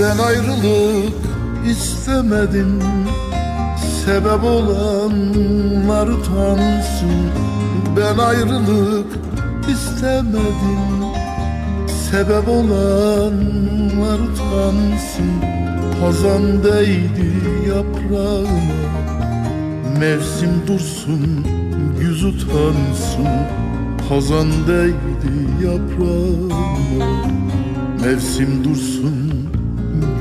Ben ayrılık istemedim. Sebep olanlar utansın. Ben ayrılık istemedim. Sebep olanlar utansın. Hazan değdi yaprağıma. Mevsim dursun yüz utansın. Hazan değdi yaprağıma. Mevsim dursun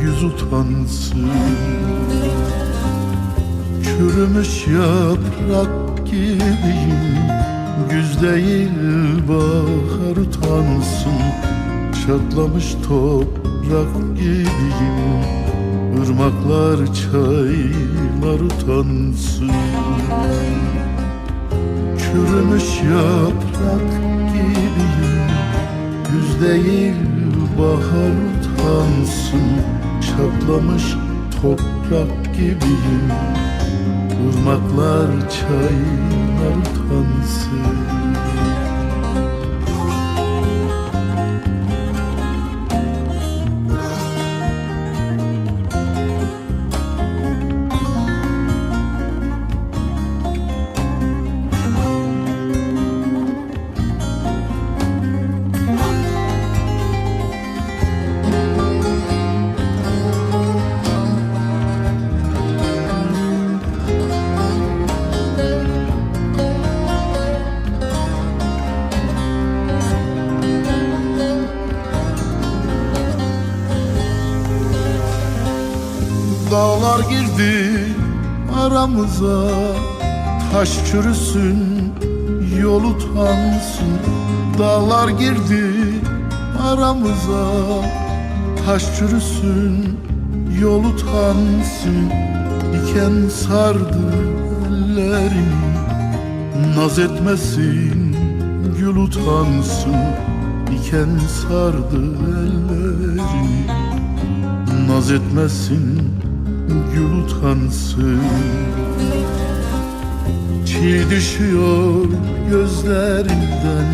yüz utansın. Çürümüş yaprak gibiyim Güz değil bahar utansın. Çatlamış toprak gibiyim Irmaklar çaylar utansın. Çürümüş yaprak gibiyim Güz değil bahar utansın Çatlamış toprak gibiyim. Irmaklar çaylar utansın aramıza Taş çürüsün yol utansın. Dağlar girdi aramıza Taş çürüsün yol utansın. Diken sardı ellerini Naz etmesin gül utansın. Diken sardı ellerini Naz etmesin gül utansın Çiğ düşüyor gözlerimden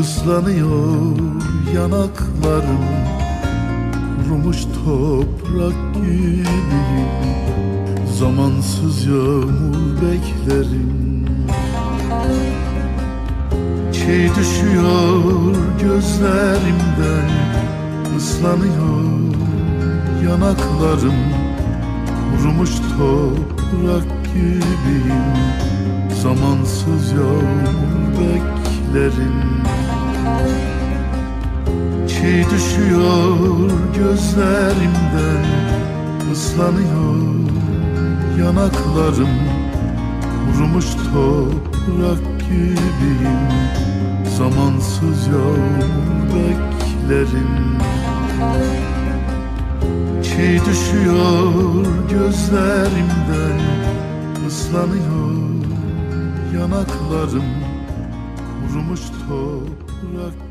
ıslanıyor yanaklarım Kurumuş toprak gibiyim Zamansız yağmur beklerim. Çiğ düşüyor gözlerimden ıslanıyor yanaklarım Kurumuş toprak gibiyim Zamansız yağmur beklerim Çiğ düşüyor gözlerimden ıslanıyor yanaklarım. Kurumuş toprak gibiyim Zamansız yağmur beklerim Çiğ düşüyor gözlerimden ıslanıyor yanaklarım Kurumuş toprak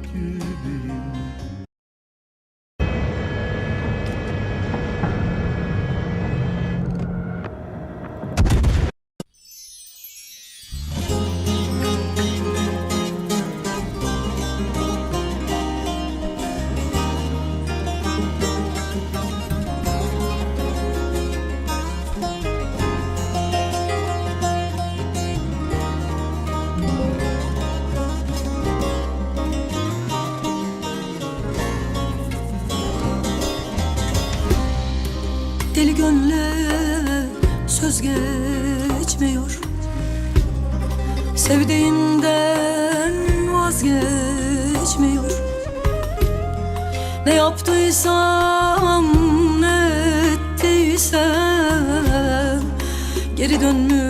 yaptıysam ne ettiysem Geri dönmüyor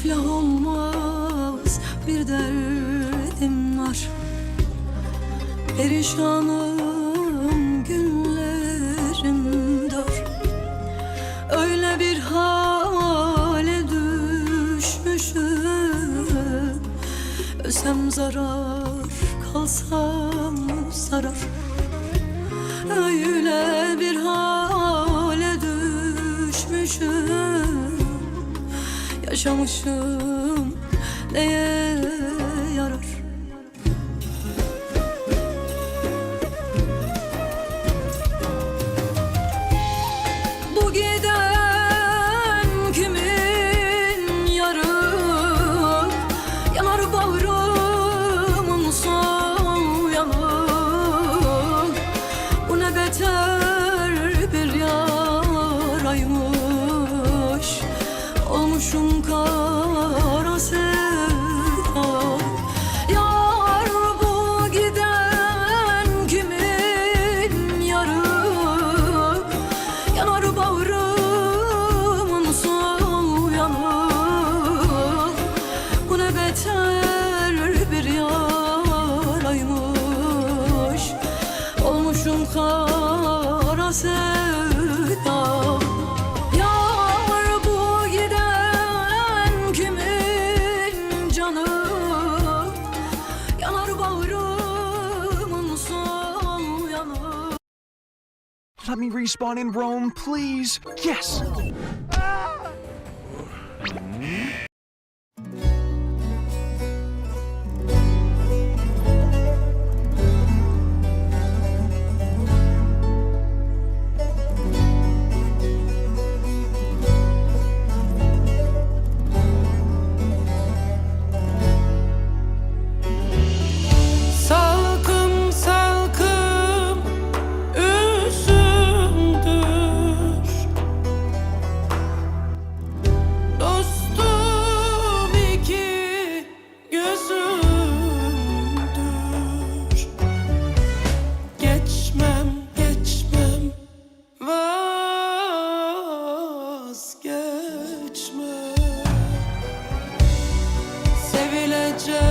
iflah olmaz. Bir derdim var. Perişanım günlerim dör Öyle bir hale düşmüşüm. Ölsem zarar kalsam zarar. Öyle bir hale düşmüşüm yaşamışım. Neye respawn in Rome, please? Yes! Ah! I just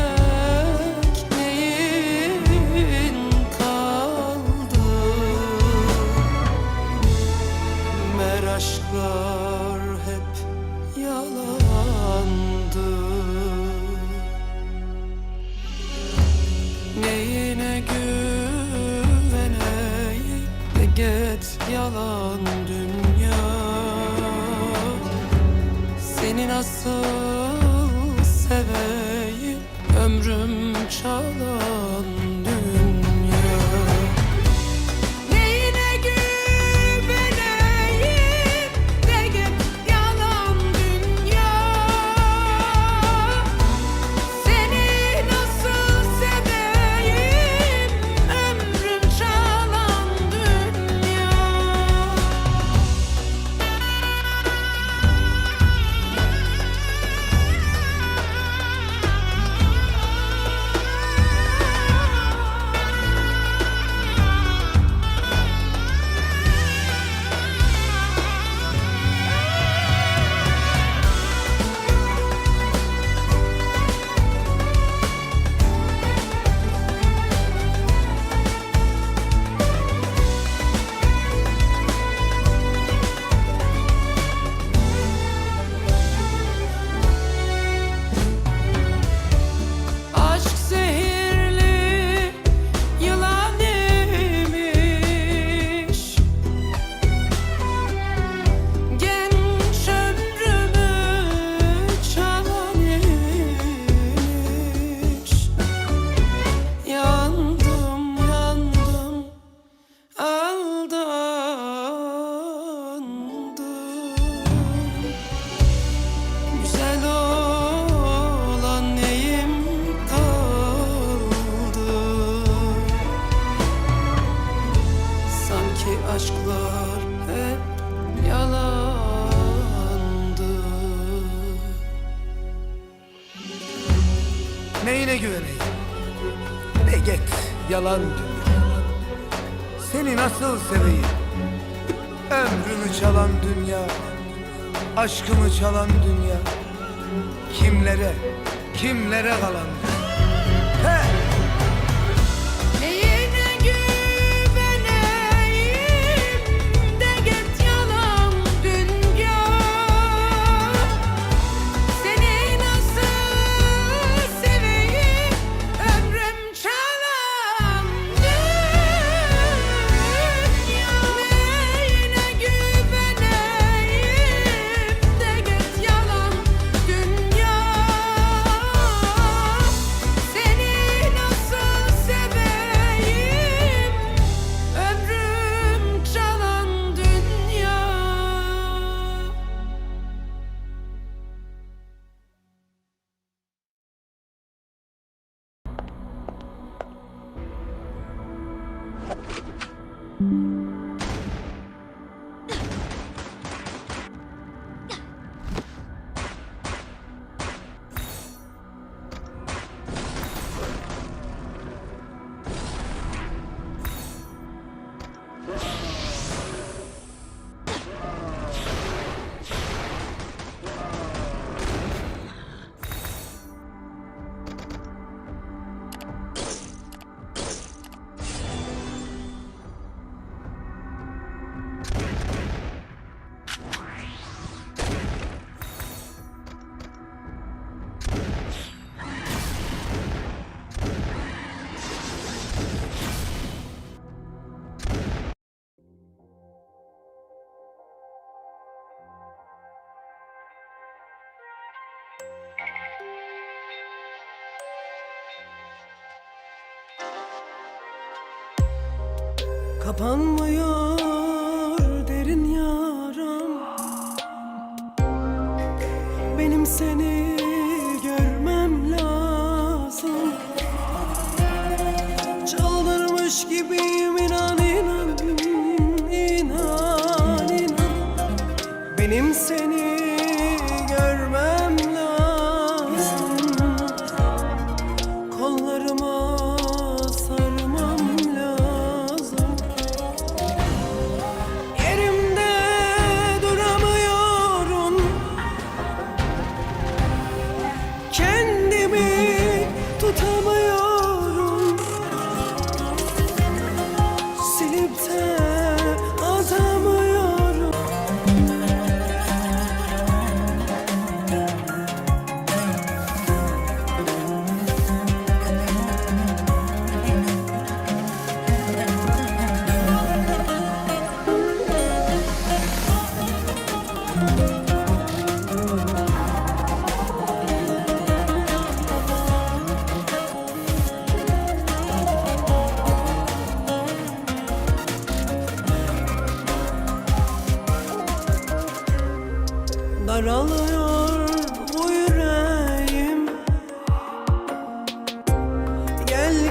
yalan dünya Seni nasıl seveyim? Ömrümü çalan dünya Aşkımı çalan dünya. Kimlere, kimlere kalan dünya? Mm-hmm. Kapanmıyor derin yaram. Benim seni görmem lazım. Çaldırmış gibi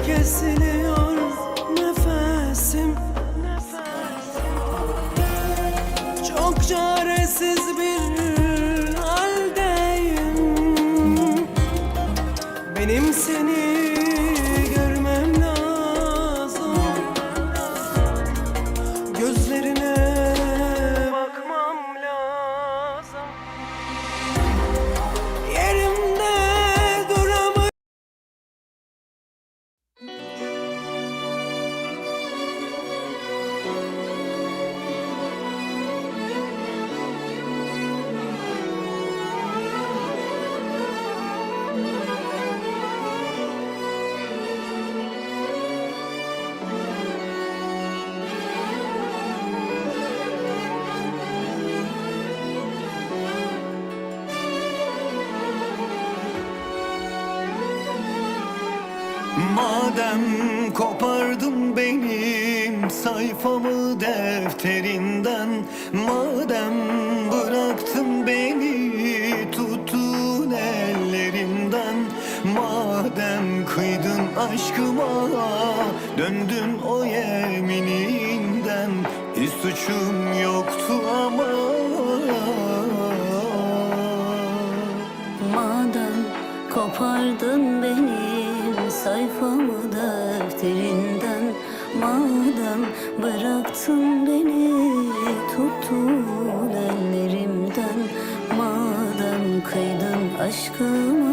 gölgesine aşkıma Döndüm o yemininden. Hiç suçum yoktu ama. Madem kopardın benim sayfamı defterinden Madem bıraktın beni tuttun ellerimden. Madem kıydın aşkımı